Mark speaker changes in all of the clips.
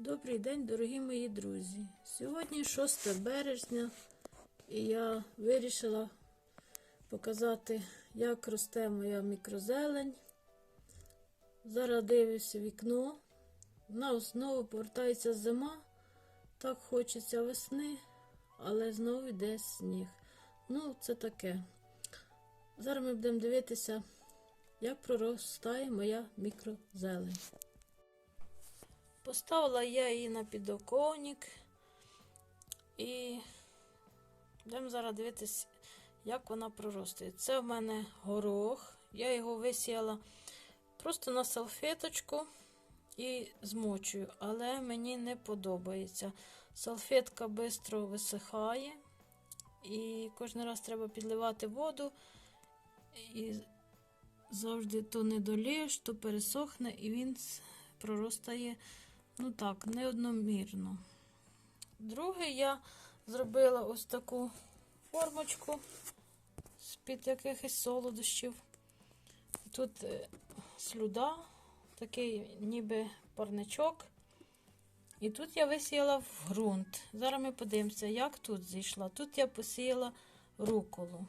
Speaker 1: Добрий день, дорогі мої друзі. Сьогодні 6 березня, і я вирішила показати, як росте моя мікрозелень. Зараз дивлюся вікно. В нас знову повертається зима. Так хочеться весни, але знову йде сніг. Ну, це таке. Зараз ми будемо дивитися, як проростає моя мікрозелень. Поставила я її на підоконник і будемо зараз дивитися, як вона проростає. Це в мене горох. Я його висіяла просто на салфеточку і змочую, але мені не подобається. Салфетка швидко висихає, і кожен раз треба підливати воду. І завжди то не долієш, то пересохне, і він проростає. Ну так, неодномірно. Друге, я зробила ось таку формочку з-під якихось солодощів. Тут е, слюда, такий ніби парничок. І тут я висіяла в ґрунт. Зараз ми подивимося, як тут зійшла. Тут я посіяла руколу.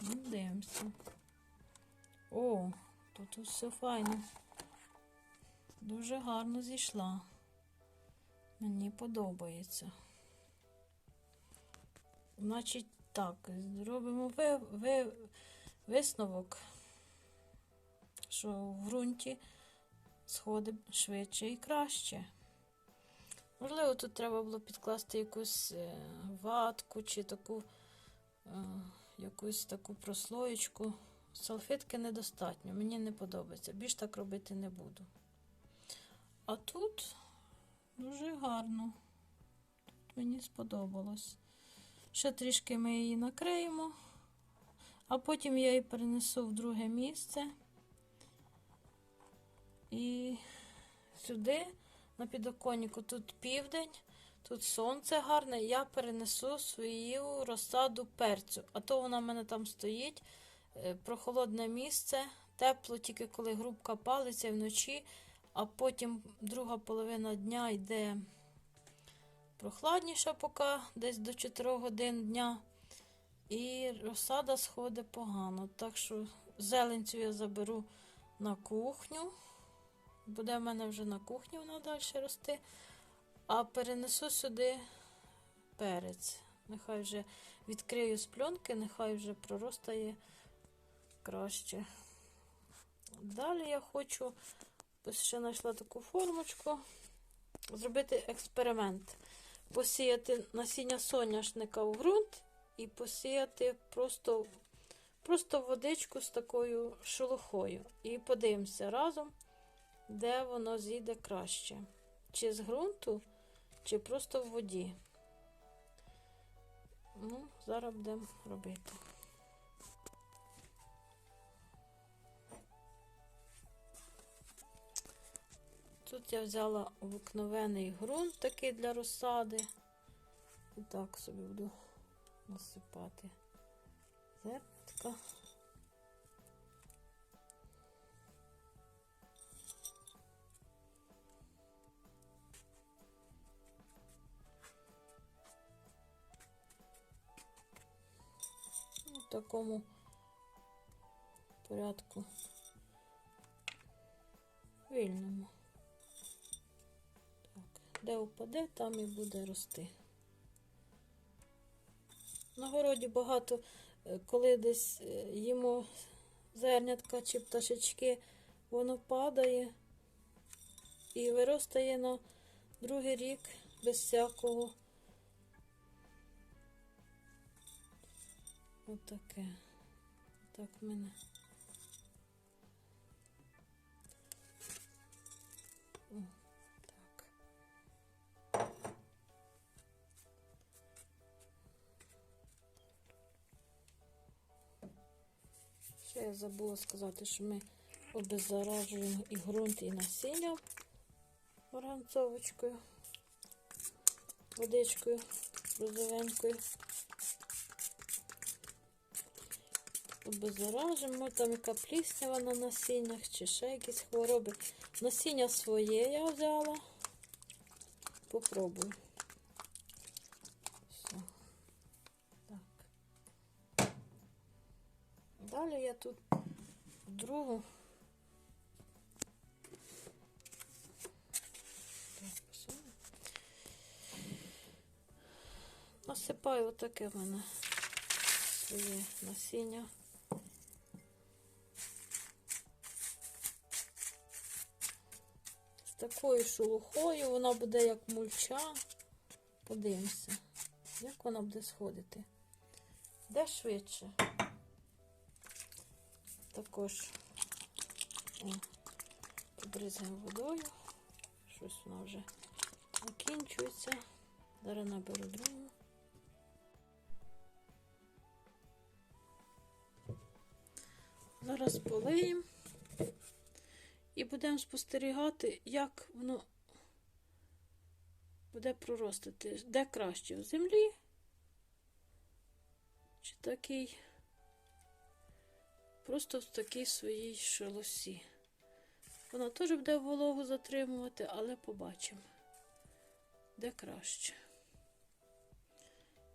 Speaker 1: Ну, Дивимося. О, тут все файно. Дуже гарно зійшла. Мені подобається. Значить, так, зробимо ви, ви, висновок, що в ґрунті сходи швидше і краще. Можливо, тут треба було підкласти якусь е, ватку чи таку е, якусь таку прослоєчку. Салфетки недостатньо, мені не подобається. Більш так робити не буду. А тут дуже гарно. Тут мені сподобалось. Ще трішки ми її накриємо, а потім я її перенесу в друге місце. І сюди, на підоконнику, тут південь, тут сонце гарне, я перенесу свою розсаду перцю. А то вона в мене там стоїть, е, прохолодне місце, тепло тільки коли грубка палиться вночі а потім друга половина дня йде прохладніше, поки десь до 4 годин дня. І розсада сходить погано. Так що зеленцю я заберу на кухню. Буде в мене вже на кухні вона далі рости. А перенесу сюди перець. Нехай вже відкрию з пленки, нехай вже проростає краще. Далі я хочу Ось ще знайшла таку формочку. Зробити експеримент. Посіяти насіння соняшника в ґрунт і посіяти просто просто водичку з такою шелухою. І подивимося разом, де воно зійде краще. Чи з ґрунту, чи просто в воді. Ну, Зараз будемо робити. Тут я взяла обикновений ґрунт такий для розсади. І так собі буду насипати зернятка. В такому порядку вільному. Де упаде, там і буде рости. На городі багато, е, коли десь е, їмо зернятка чи пташечки, воно падає і виростає на другий рік без всякого. Отаке. Так в мене. О. я забула сказати, що ми обеззаражуємо і ґрунт, і насіння оранцовочкою, водичкою розовенькою. Обеззаражуємо, там яка пліснява на насіннях, чи ще якісь хвороби. Насіння своє я взяла. попробую. Далі я тут другу. Насипаю отаке в мене своє насіння. З такою шелухою вона буде як мульча. Подивимося, як вона буде сходити. Де швидше? Також о, водою. Щось вона вже закінчується. Зараз наберу другу. Зараз полиємо і будемо спостерігати, як воно буде проростити. Де краще в землі? Чи такий? Просто в такій своїй шелусі. Вона теж буде вологу затримувати, але побачимо, де краще.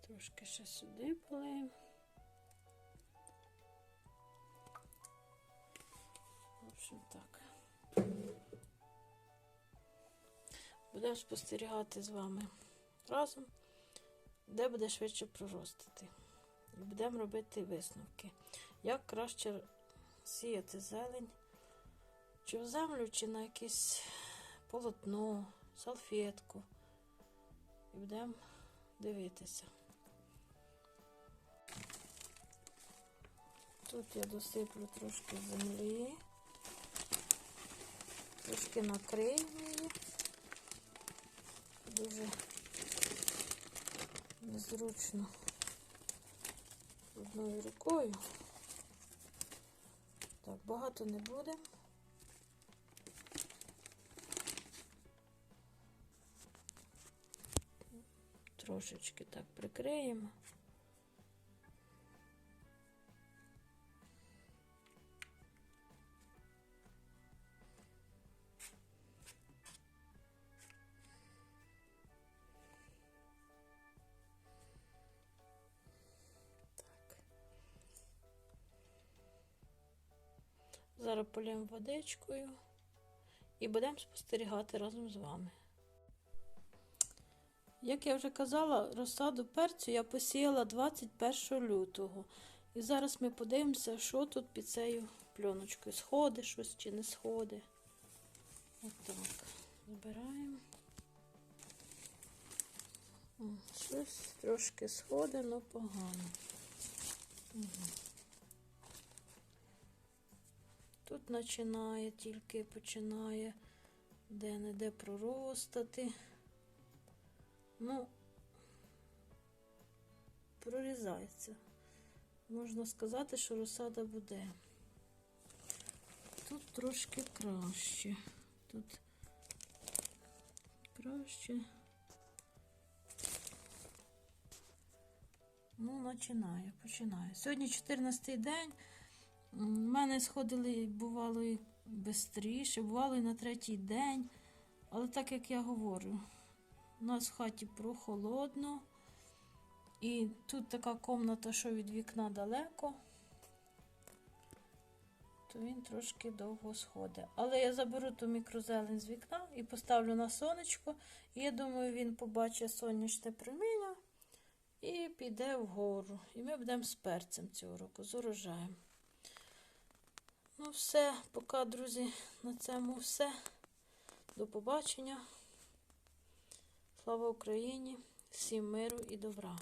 Speaker 1: Трошки ще сюди полиємо. В общем, так. Будемо спостерігати з вами разом, де буде швидше проростити. І будемо робити висновки. Як краще сіяти зелень, чи в землю, чи на якесь полотно, салфетку. І будемо дивитися. Тут я досиплю трошки землі, трошки накрию її. Дуже незручно одною рукою. Багато не буде. Трошечки так прикриємо. Зараз полємо водичкою і будемо спостерігати разом з вами. Як я вже казала, розсаду перцю я посіяла 21 лютого. І зараз ми подивимося, що тут під цією пленочкою. Сходи щось чи не сходи. Отак. Збираємо. Щось трошки сходи, але погано. Угу. Тут починає, тільки починає де-не-де проростати. Ну, прорізається. Можна сказати, що розсада буде. Тут трошки краще. Тут краще. Ну, починає, починає. Сьогодні 14 день. У мене сходили, бувало, і швидше, бувало і на третій день. Але так як я говорю, у нас в хаті прохолодно. І тут така комната, що від вікна далеко, то він трошки довго сходить. Але я заберу ту мікрозелень з вікна і поставлю на сонечко. І я думаю, він побачить сонячне проміння і піде вгору. І ми будемо з перцем цього року, з урожаєм. Ну, все, поки, друзі, на цьому все. До побачення. Слава Україні! Всім миру і добра!